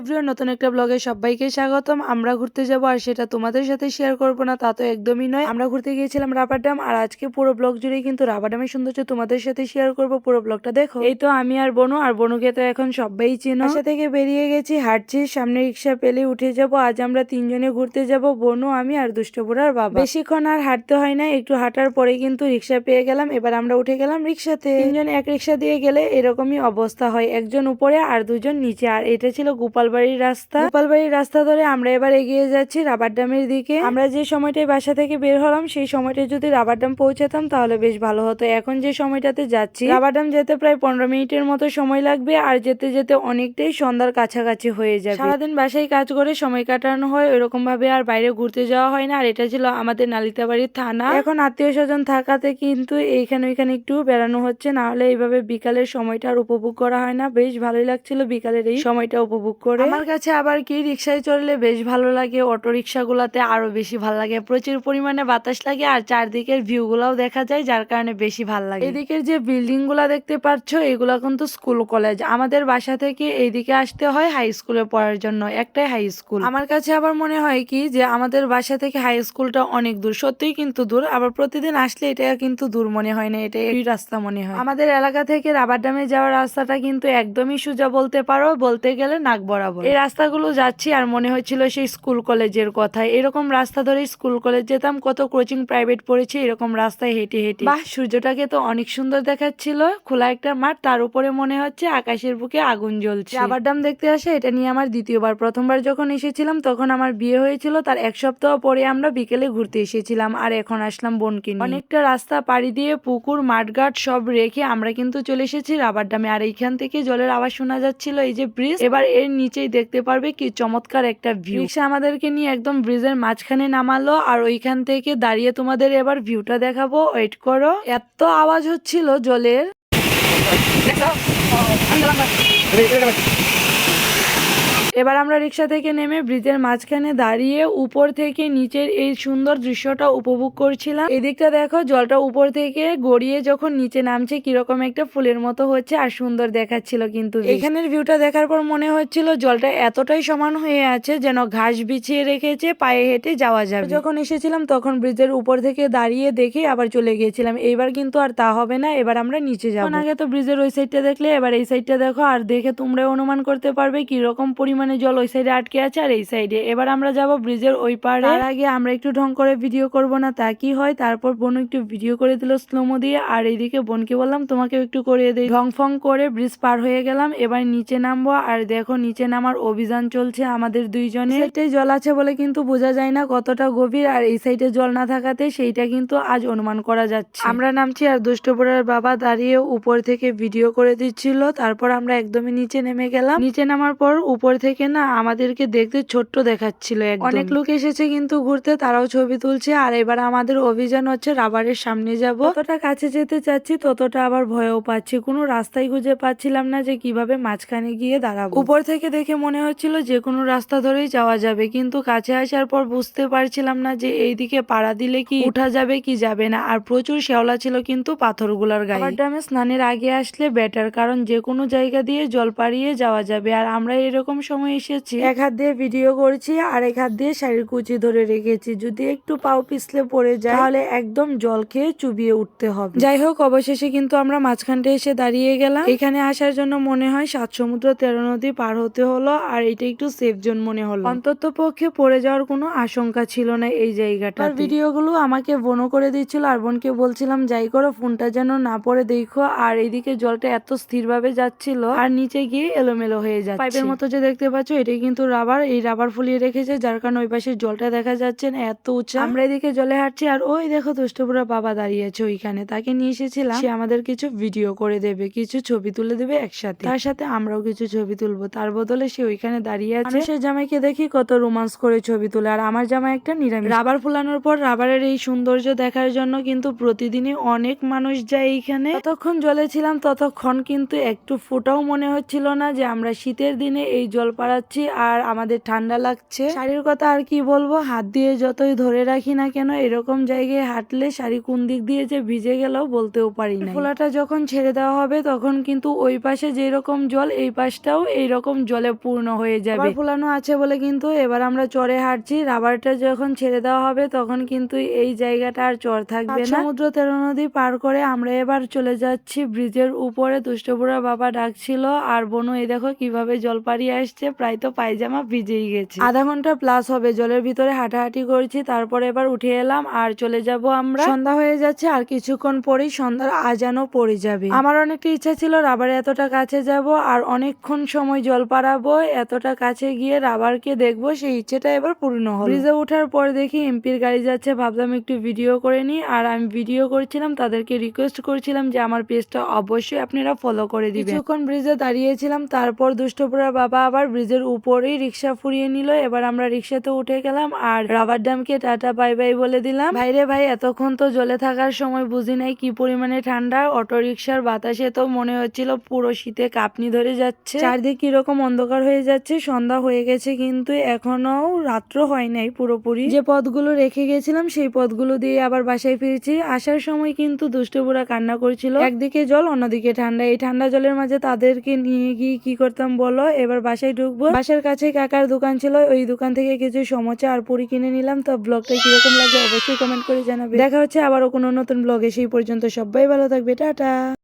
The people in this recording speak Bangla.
এভরিওয়ান নতুন একটা ব্লগে সবাইকে স্বাগতম। আমরা ঘুরতে যাব আর সেটা তোমাদের সাথে শেয়ার করব না, তা তো একদমই নয়। আমরা ঘুরতে গিয়েছিলাম রাবার ড্যাম আর আজকে পুরো ব্লগ জুড়ে কিন্তু রাবার ড্যামের সৌন্দর্য তোমাদের সাথে শেয়ার করব পুরো ব্লগটা দেখো। এই তো আমি আর বনু, আর বনুকে তো এখন সবাই চিনো। বাসা থেকে বেরিয়ে গেছি, হাঁটছি, সামনে রিক্সা পেলে উঠে যাব। আজ আমরা তিনজনে ঘুরতে যাব, বনু, আমি আর দুষ্টপুরার বাবা। বেশিক্ষণ আর হাঁটতে হয় না, একটু হাঁটার পরে কিন্তু রিক্সা পেয়ে গেলাম, এবার আমরা উঠে গেলাম রিক্সাতে। তিনজনে এক রিক্সা দিয়ে গেলে এরকমই অবস্থা হয়, একজন উপরে আর দুজন নিচে, আর এটা ছিল গোপালবাড়ির রাস্তা। গোপালবাড়ির রাস্তা ধরে আমরা এবার এগিয়ে যাচ্ছি রাবার ড্যামের দিকে। আমরা যে সময়টায় বাসা থেকে বের হলাম, সেই সময়টায় যদি রাবার ড্যাম পৌঁছাতাম, তাহলে বেশ ভালো হতো। এখন যে সময়টাতে যাচ্ছি, রাবার ড্যাম যেতে প্রায় পনেরো মিনিটের মতো সময় লাগবে, আর যেতে যেতে অনেকটাই সন্ধ্যার কাছাকাছি হয়ে যাবে। সারাদিন বাসায় কাজ করে সময় কাটানো হয় ওইরকম ভাবে আর বাইরে ঘুরতে যাওয়া হয় না, আর এটা ছিল আমাদের নালিতাবাড়ির থানা। এখন আত্মীয় স্বজন থাকাতে কিন্তু এইখানে ওইখানে একটু বেড়ানো হচ্ছে, না হলে এইভাবে বিকালের সময়টা আর উপভোগ করা হয় না। বেশ ভালোই লাগছিল বিকালের এই সময়টা উপভোগ করে। আমার কাছে আবার কি রিক্সায় চললে বেশ ভালো লাগে। অটো রিক্সা গুলাতে আরও বেশি ভালো লাগে। প্রচুর পরিমাণে বাতাস লাগে আর চারদিকের ভিউ গুলাও দেখা যায় যার কারণে বেশি ভালো লাগে। এদিকের যে বিল্ডিংগুলা দেখতে পাচ্ছ এগুলা কিন্তু স্কুল কলেজ। আমাদের বাসা থেকে এইদিকে আসতে হয় হাই স্কুলে পড়ার জন্য একটাই হাই স্কুল। আমার কাছে আবার মনে হয় কি যে আমাদের বাসা থেকে হাই স্কুলটা অনেক দূর সত্যিই কিন্তু দূর। আবার প্রতিদিন আসলে এটা কিন্তু দূর মনে হয় না এটা এই রাস্তা মনে হয়। আমাদের এলাকা থেকে রাবার ড্যামে যাওয়ার রাস্তাটা কিন্তু একদমই সোজা বলতে পারো। বলতে গেলে নাক বরাবর। এই রাস্তাগুলো যাচ্ছি আর মনে হচ্ছিল সেই স্কুল কলেজের কথা এরকম রাস্তা ধরে স্কুল কলেজ যেতাম কত কোচিং প্রাইভেট পড়েছি এরকম রাস্তায় হেঁটে হেঁটে। বা সূর্যটাকে তো অনেক সুন্দর দেখাচ্ছিল। খোলা একটা মাঠ তার উপরে মনে হচ্ছে আকাশের বুকে আগুন জ্বলছে। রাবার ড্যাম দেখতে আসে এটা নিয়ে আমার দ্বিতীয়বার। প্রথমবার যখন এসেছিলাম তখন আমার বিয়ে হয়েছিল তার এক সপ্তাহ পরে আমরা বিকেলে ঘুরতে এসেছিলাম আর এখন আসলাম বোনকে। অনেকটা রাস্তা পাড়ি দিয়ে পুকুর মাঠঘাট সব রেখে আমরা কিন্তু চলে এসেছি রাবার ডামে আর এইখান থেকে জলের আওয়াজ শোনা যাচ্ছিল এই যে ব্রিজ। এবার এর নিচেই দেখতে পারবে কি চমৎকার একটা ভিউ রিক্সা আমাদেরকে নিয়ে একদম ব্রিজের মাঝখানে নামালো আর ওইখান থেকে দাঁড়িয়ে তোমাদের এবার ভিউটা দেখাবো। ওয়েট করো। এত আওয়াজ হচ্ছিল জলের। এবার আমরা রিক্সা থেকে নেমে ব্রিজের মাঝখানে দাঁড়িয়ে উপর থেকে নিচের এই সুন্দর দৃশ্যটা উপভোগ করছিলাম। এদিকটা দেখো, জলটা উপর থেকে গড়িয়ে যখন নিচে নামছে, কীরকম একটা ফুলের মতো হচ্ছে আর সুন্দর দেখাচ্ছিল কিন্তু এখানের ভিউটা দেখার পর মনে হচ্ছিল জলটা এতটাই সমান হয়ে আছে যেন ঘাস বিছিয়ে রেখেছে, পায়ে হেঁটে যাওয়া যাবে। যখন এসেছিলাম তখন ব্রিজের উপর থেকে দাঁড়িয়ে দেখে আবার চলে গিয়েছিলাম। এইবার কিন্তু আর তা হবে না, এবার আমরা নিচে যাব। আগে তো ব্রিজের ওই সাইডটা দেখলে, এবার এই সাইডটা দেখো, আর দেখে তোমরা অনুমান করতে পারবে কি রকম পরিমাণে জল ওই সাইডে আটকে আছে আর এই সাইডে এবার আমরা যাব ব্রিজের ওই পারে তার আগে আমরা একটু ঢং করে ভিডিও করব না তা কি হয়? তারপর বোন একটু ভিডিও করে দিল স্লোমো দিয়ে। আর এইদিকে বোনকে বললাম তোমাকে একটু করিয়ে দিই। ঢং ফং করে ব্রিজ পার হয়ে গেলাম। এবার নিচে নামবো। আর দেখো নিচে নামার অভিযান চলছে আমাদের দুইজনে সাইডে জল আছে বলে কিন্তু বোঝা যায় না কতটা গভীর। আর এই সাইডে জল না থাকাতে সেইটা কিন্তু আজ অনুমান করা যাচ্ছে। আমরা নামছি আর দুষ্টপুরের বাবা দাঁড়িয়ে উপর থেকে ভিডিও করে দিচ্ছিল। তারপর আমরা একদমই নিচে নেমে গেলাম। নিচে নামার পর উপর থেকে না আমাদেরকে দেখতে ছোট্ট দেখাচ্ছিল। অনেক লোক এসেছে কিন্তু ঘুরতে, তারাও ছবি তুলছে। আর এবার আমাদের অভিযান হচ্ছে রাবারের সামনে যাব। যতটা কাছে যেতে চাচ্ছি, ততটা আবার ভয়ও পাচ্ছি। কোনো রাস্তাই খুঁজে পাচ্ছিলাম না যে কীভাবে মাঝখানে গিয়ে দাঁড়াবো। উপর থেকে দেখে মনে হচ্ছিল যে কোনো রাস্তা ধরেই যাওয়া যাবে। কিন্তু কাছে আসার পর বুঝতে পারছিলাম না যে এইদিকে পাড়া দিলে কি উঠা যাবে, কি যাবে না। আর প্রচুর শ্যাওলা ছিল কিন্তু পাথরগুলার গায়ে। ড্যামে স্নানের আগে আসলে বেটার কারণ যে কোনো জায়গা দিয়ে জল পাড়িয়ে যাওয়া যাবে। আর আমরা এরকম সময় এসেছি। এক হাত দিয়ে ভিডিও করছি আর এক হাত দিয়ে শাড়ির কুচি ধরে রেখেছি। যদি একটু পাও পিছলে পড়ে যায় তাহলে একদম জল খেয়ে চুবিয়ে উঠতে হবে। যাই হোক অবশেষে কিন্তু আমরা মাঝখানটা এসে দাঁড়িয়ে গেলাম। এখানে আসার জন্য মনে হয় সাত সমুদ্র তেরো নদী পার হতে হলো আর এটা একটু সেফ জোন মনে হলো। অন্তত পক্ষে পড়ে যাওয়ার কোনো আশঙ্কা ছিল না এই জায়গাটা ভিডিওগুলো আমাকে বনো করে দিচ্ছিল আর বোনকে বলছিলাম যাই করো ফোনটা যেন না পড়ে দেখো। আর এইদিকে জলটা এত স্থিরভাবে যাচ্ছিল আর নিচে গিয়ে এলোমেলো হয়ে যাচ্ছে। পাইপের মতো যে দেখতে পাচ্ছ এটাই কিন্তু রাবার। এই রাবার ফুলিয়ে রেখেছে, যার কারণে ওই পাশে জলটা দেখা যাচ্ছে না, এত উঁচা। আমরা এদিকে জলে হাঁটছি, আর ওই দেখো দুষ্টপুরা বাবা দাঁড়িয়ে আছে ওইখানে। তাকে নিয়ে এসেছিলাম। সে আমাদের কিছু ভিডিও করে দেবে, কিছু ছবি তুলে দেবে একসাথে। তার সাথে আমরাও কিছু ছবি তুলবো। তার বদলে সে ওইখানে দাঁড়িয়ে আছে। সে জামাইকে দেখি কত রোমান্স করে ছবি তুলে, আর আমার জামাই একটা নিরামিষ। রাবার ফুলানোর পর রাবারের এই সৌন্দর্য দেখার জন্য কিন্তু প্রতিদিনই অনেক মানুষ যায় এইখানে। ততক্ষণ জলে ছিলাম, ততক্ষণ কিন্তু একটু ফোটাও মনে হচ্ছিল না যে আমরা শীতের দিনে এই জল পাড়াচ্ছি আর আমাদের ঠান্ডা লাগছে। শাড়ির কথা আর কি বলব? হাত দিয়ে যতই ধরে রাখি না কেন, এরকম জায়গায় হাঁটলে শাড়ি কোন দিক দিয়ে যে ভিজে গেল বলতেও পারি না ফোলাটা যখন ছেড়ে দেওয়া হবে, তখন কিন্তু ওই পাশে যেরকম জল, এই পাশটাও এইরকম জলে পূর্ণ হয়ে যাবে। ফোলানো আছে বলে কিন্তু এবার আমরা চরে হাঁটছি। রাবারটা যখন ছেড়ে দেওয়া হবে, তখন কিন্তু এই জায়গাটা আর চর থাকবে না। সমুদ্র তেরো নদী পার করে আমরা এবার চলে যাচ্ছি ব্রিজের উপরে। দুষ্টপুরা বাবা ডাকছিল, আর বনু, এই দেখো কীভাবে জল পাড়িয়ে আসছে। প্রায় তো পায়জামা ভিজেই গেছে। আধা ঘণ্টা প্লাস হবে, জলের ভিতরে হাঁটাহাঁটি করছি, তারপরে এবার উঠে এলাম আর চলে যাব আমরা। সন্ধ্যা হয়ে যাচ্ছে আর কিছুক্ষণ পরেই সন্ধ্যার আজানও পড়ে যাবে। আমার অনেকটা ইচ্ছা ছিল রাবার এতটা কাছে যাব আর অনেকক্ষণ সময় জল পাড়াবো, এতটা কাছে গিয়ে রাবারকে দেখব, সেই ইচ্ছেটা এবার পূর্ণ হলো। ব্রিজে ওঠার পর দেখি এমপির গাড়ি যাচ্ছে, ভাবলাম একটু ভিডিও করে নিই। আর আমি ভিডিও করছিলাম, তাদেরকে রিকোয়েস্ট করছিলাম যে আমার পেজটা অবশ্যই আপনারা ফলো করে দিবেন। কিছুক্ষণ ব্রিজে দাঁড়িয়েছিলাম, তারপর দুষ্টপুরা বাবা আবার ব্রিজের উপরেই রিক্সা ফুরিয়ে নিল। এবার আমরা রিক্সাতে উঠে গেলাম আর রাবার ড্যামকে টাটা, বাই বাই বলে দিলাম। ভাইরে ভাই, এতক্ষণ তো জলে থাকার সময় বুঝি নাই কি পরিমাণে ঠান্ডা। অটো রিক্সার বাতাসে তো মনে হচ্ছিল পুরো শীতে কাঁপনি ধরে যাচ্ছে। চারদিক কীরকম অন্ধকার হয়ে যাচ্ছে, সন্ধ্যা হয়ে গেছে কিন্তু এখনও রাত্র হয় নাই পুরোপুরি। যে পথগুলো রেখে গেছিলাম, সেই পথগুলো দিয়ে আবার বাসায় ফিরেছি। আসার সময় কিন্তু দুষ্টপুরা কান্না করছিল। একদিকে জল, অন্যদিকে ঠান্ডা। এই ঠান্ডা জলের মাঝে তাদেরকে নিয়ে গিয়ে কি করতাম বলো? এবার বাসায় ঢুকবো? বাসার কাছে কাকার দোকান ছিল, ওই দোকান থেকে কিছু সমোচা আর পুরি কিনে নিলাম। তো ব্লগটা কীরকম লাগবে অবশ্যই কমেন্ট করে জানাবে। দেখা হচ্ছে আবারও কোনো নতুন ব্লগে। সেই পর্যন্ত সবাই ভালো থাকবে। টাটা।